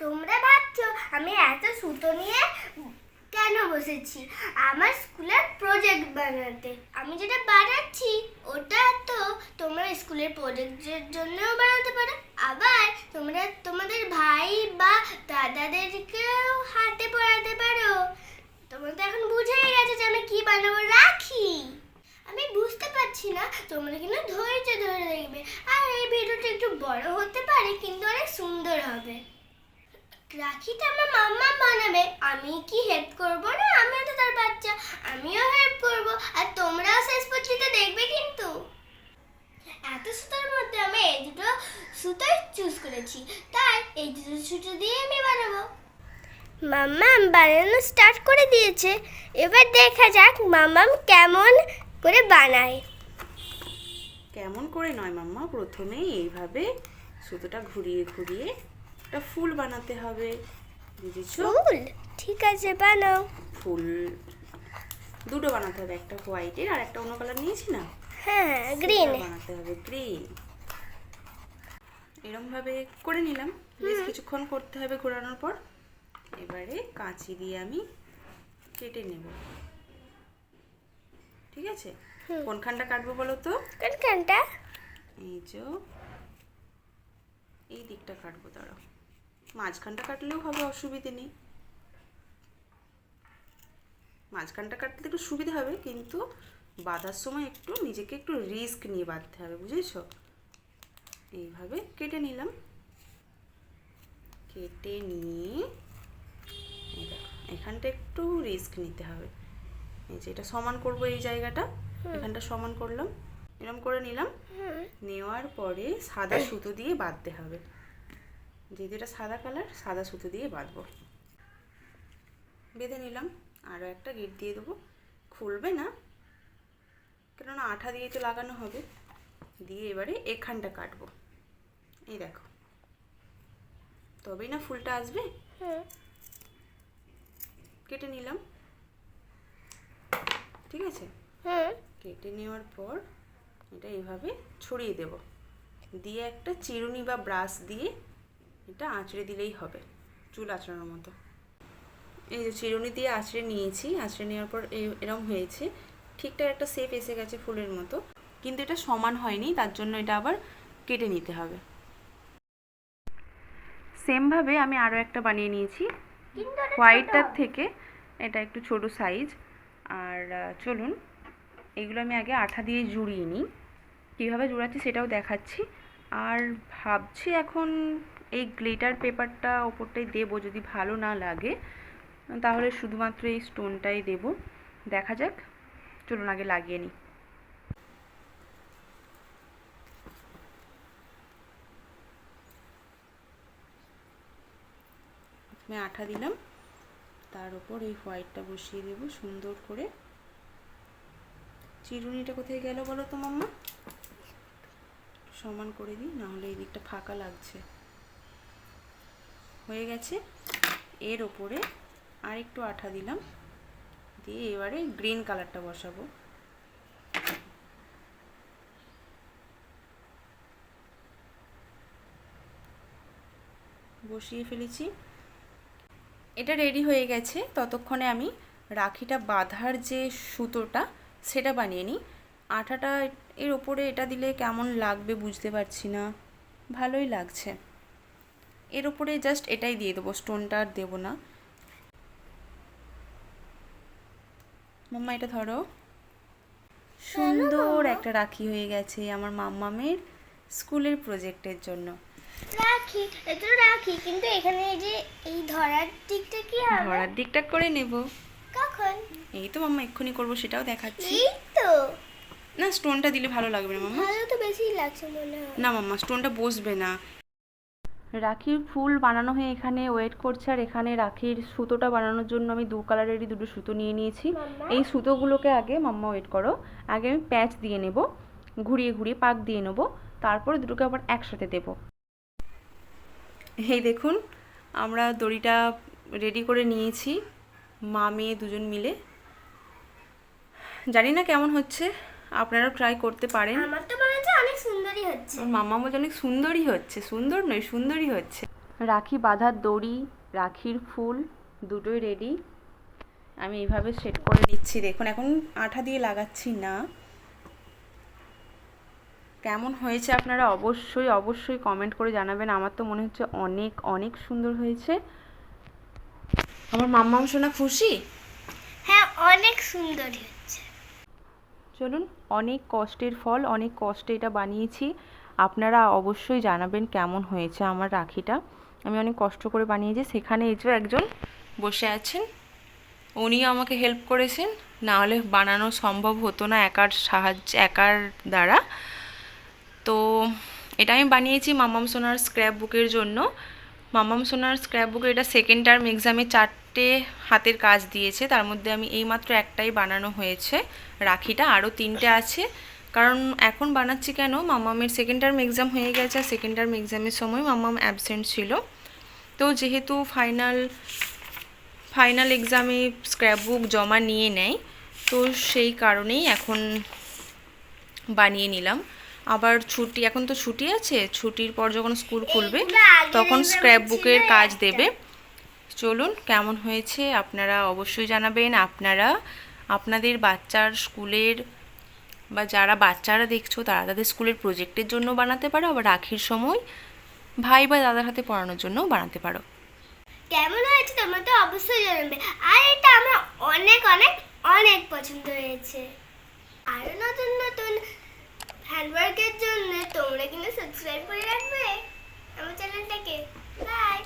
তোমরা ভাবছ আমি এত সুতো নিয়ে কেন বসেছি? আমার স্কুলের প্রজেক্ট বানাতে। আমি যেটা বানাচ্ছি, ওটা তো তোমরা স্কুলের প্রজেক্টের জন্যও বানাতে পারো। আবার তোমরা তোমাদের ভাই বা দাদাদেরকেও হাতে পড়াতে পারো। তোমরা তো এখন বুঝেই গেছো যে আমি কি বানাবো, রাখি। আমি বুঝতে পারছি না, তোমরা কিন্তু ধৈর্য ধরে দেখবে। আর এই ভিডিওটা একটু বড় হতে পারে, কিন্তু অনেক সুন্দর হবে। রাখিটা আমার মাম্মা বানাবে। আমি কি হেল্প করব না? আমিও তো তার বাচ্চা। আমিও হেল্প করব। আর তোমরাও শেষ পর্যন্ত দেখবে কিন্তু। এত সুতোর মধ্যে আমি এই দুটো সুতোই চুজ করেছি। তাই এই দুটো সুতো দিয়ে আমি বানাবো। মাম্মাম বানানো স্টার্ট করে দিয়েছে। এবার দেখা যাক মাম্মাম কেমন করে বানায়। কেমন করে নয় মাম্মা? প্রথমেই এইভাবে সুতোটা ঘুরিয়ে ঘুরিয়ে একটা ফুল বানাতে হবে। বুঝেছ? ফুল? ঠিক আছে বানাও। ফুল। দুটো বানাতে হবে একটা হোয়াইটের আর একটা অন্য কালার নিয়েছি না? হ্যাঁ গ্রিন। বানাতে হবে গ্রিন। এরম ভাবে করে নিলাম। বেশ কিছুক্ষণ করতে হবে ঘোরানোর পর। এবারে কাঁচি দিয়ে আমি কেটে নেব। ঠিক আছে? কোনখানটা কাটবো বলো তো? কোনখানটা? এই যে এই দিকটা কাটবো দাঁড়াও। মাঝখানটা কাটলেও হবে অসুবিধে নেই। মাঝখানটা কাটতে একটু সুবিধা হবে কিন্তু বাঁধার সময় একটু নিজেকে একটু রিস্ক নিয়ে বাঁধতে হবে বুঝেছ? এইভাবে কেটে নিলাম। কেটে নিয়ে এখানটা একটু রিস্ক নিতে হবে। এই যে এটা সমান করব এই জায়গাটা এখানটা সমান করলাম এরকম করে নিলাম। নেওয়ার পরে সাদা সুতো দিয়ে বাঁধতে হবে। যেহেতু এটা সাদা কালার সাদা সুতো দিয়ে বাঁধবো। বেঁধে নিলাম। আরও একটা গিট দিয়ে দেবো। খুলবে না কেননা আঠা দিয়ে তো লাগানো হবে। দিয়ে এবারে এখানটা কাটবো। এই দেখো। তবেই না ফুলটা আসবে? কেটে নিলাম। ঠিক আছে? কেটে নেওয়ার পর এটা এইভাবে ছড়িয়ে দেব। দিয়ে একটা চিরুনি বা ব্রাশ দিয়ে এটা আঁচড়ে দিলেই হবে, চুল আঁচড়ানোর মতো। এই যে চিরুনি দিয়ে আঁচড়ে নিয়েছি, আঁচড়ে নেওয়ার পর এরম হয়েছে। ঠিকঠাক একটা শেপ এসে গেছে ফুলের মতো, কিন্তু এটা সমান হয়নি, তার জন্য এটা আবার কেটে নিতে হবে। সেমভাবে আমি আরও একটা বানিয়ে নিয়েছি। হোয়াইটটার থেকে এটা একটু ছোট সাইজ আর চলুন, এগুলো আমি আগে আঠা দিয়ে জুড়িয়ে নিই। কীভাবে জুড়াচ্ছি সেটাও দেখাচ্ছি। আর ভাবছি এখন এই গ্লিটার পেপারটা ওপরটাই দেবো যদি ভালো না লাগে, তাহলে শুধুমাত্র এই স্টোনটাই দেব। দেখা যাক, চলুন আগে লাগিয়ে নিই। আমি আঠা দিলাম, তার উপর এই হোয়াইটটা বসিয়ে দেব সুন্দর করে। চিরুনিটা কোথায় গেল বলো তো মাম্মা? সমান করে দিই, নাহলে এই দিকটা ফাঁকা লাগছে। হয়ে গেছে। এর ওপরে আর একটু আঠা দিলাম। দিয়ে এবারে গ্রিন কালারটা বসাবো। বসিয়ে ফেলেছি। এটা রেডি হয়ে গেছে। ততক্ষণে আমি রাখিটা বাঁধার যে সুতোটা, সেটা বানিয়ে নিই। আঠাটা এর ওপরে এটা দিলে কেমন লাগবে বুঝতে পারছি না। ভালোই লাগছে। এর ওপরে জাস্ট এটাই দিয়ে দেবো স্টোনটা আর দেবো না। মাম্মা এটা ধরো। সুন্দর একটা রাখি হয়ে গেছে আমার মাম্মামের স্কুলের প্রজেক্টের জন্য। রাখি এটা রাখি কিন্তু এখানে এই যে এই ধরার দিকটা কি হবে? ধরার দিকটা করে নেব। কখন? এই তো মাম্মা এক্ষুনি করব সেটাও দেখাচ্ছি। এই তো। না স্টোনটা দিলে ভালো লাগবে না মাম্মা। ভালো তো বেশি লাগছে মনে হয়। না মাম্মা স্টোনটা বসবে না। রাখির ফুল বানানো হয়ে এখানে ওয়েট করছে আর এখানে রাখির সুতোটা বানানোর জন্য আমি দু কালারেরই দুটো সুতো নিয়ে নিয়েছি। এই সুতোগুলোকে আগে মাম্মা ওয়েট করো আগে আমি প্যাচ দিয়ে নেব ঘুরিয়ে ঘুরিয়ে পাক দিয়ে নেব তারপরে দুটোকে আবার একসাথে দেব। এই দেখুন আমরা দড়িটা রেডি করে নিয়েছি মা মেয়ে দুজন মিলে। জানি না কেমন হচ্ছে আপনারা ট্রাই করতে পারেন। অনেক সুন্দরই হচ্ছে। ওর মামা বলছে অনেক সুন্দরই হচ্ছে সুন্দর নয় সুন্দরই হচ্ছে। রাখি বাঁধার দড়ি রাখির ফুল দুটোই রেডি আমি এইভাবে সেট করে নিচ্ছি। দেখুন এখন আঠা দিয়ে লাগাচ্ছি না। কেমন হয়েছে আপনারা অবশ্যই অবশ্যই কমেন্ট করে জানাবেন। আমার তো মনে হচ্ছে অনেক অনেক সুন্দর হয়েছে। আমার মাম্মাম শোনা খুশি? হ্যাঁ অনেক সুন্দর হচ্ছে। চলুন, অনেক কষ্টের ফল, অনেক কষ্টে এটা বানিয়েছি। আপনারা অবশ্যই জানাবেন কেমন হয়েছে আমার রাখিটা। আমি অনেক কষ্ট করে বানিয়েছি, সেখানে এই যে একজন বসে আছেন। উনিও আমাকে হেল্প করেছেন। না হলে বানানো সম্ভব হতো না একার সাহায্য, একার দ্বারা। তো এটা আমি বানিয়েছি মামাম সোনার স্ক্র্যাপ বুকের জন্য। মামাম সোনার স্ক্র্যাপ বুকের এটা সেকেন্ড টার্ম এক্সামে চারটে হাতের কাজ দিয়েছে। তার মধ্যে আমি এইমাত্র একটাই বানানো হয়েছে, রাখিটা। আরও তিনটে আছে। কারণ এখন বানাচ্ছি কেন? মামামের সেকেন্ড টার্ম এক্সাম হয়ে গেছে আর সেকেন্ড টার্ম এক্সামের সময় মামাম অ্যাবসেন্ট ছিল। তো যেহেতু ফাইনাল ফাইনাল এক্সামে স্ক্র্যাপ বুক জমা নিয়ে নেয়, তো সেই কারণেই এখন বানিয়ে নিলাম। আবার ছুটি এখন তো ছুটি আছে ছুটির পর যখন স্কুল খুলবে তখন স্ক্র্যাপ বুকের কাজ দেবে। চলুন কেমন হয়েছে আপনারা অবশ্যই জানাবেন। আপনারা আপনাদের বাচ্চার স্কুলের বা যারা বাচ্চারা দেখছ তারা তাদের স্কুলের প্রজেক্টের জন্য বানাতে পারো আবার রাখির সময় ভাই বা দাদার হাতে পড়ানোর জন্যও বানাতে পারো। কেমন হয়েছে তোমরা তো অবশ্যই জানাবে। আর এটা আমার অনেক অনেক অনেক পছন্দ হয়েছে। আরও নতুন নতুন হ্যান্ডওয়ার্কের জন্য তোমরা কিন্তু সাবস্ক্রাইব করে রাখবে আমার চ্যানেলটাকে বাই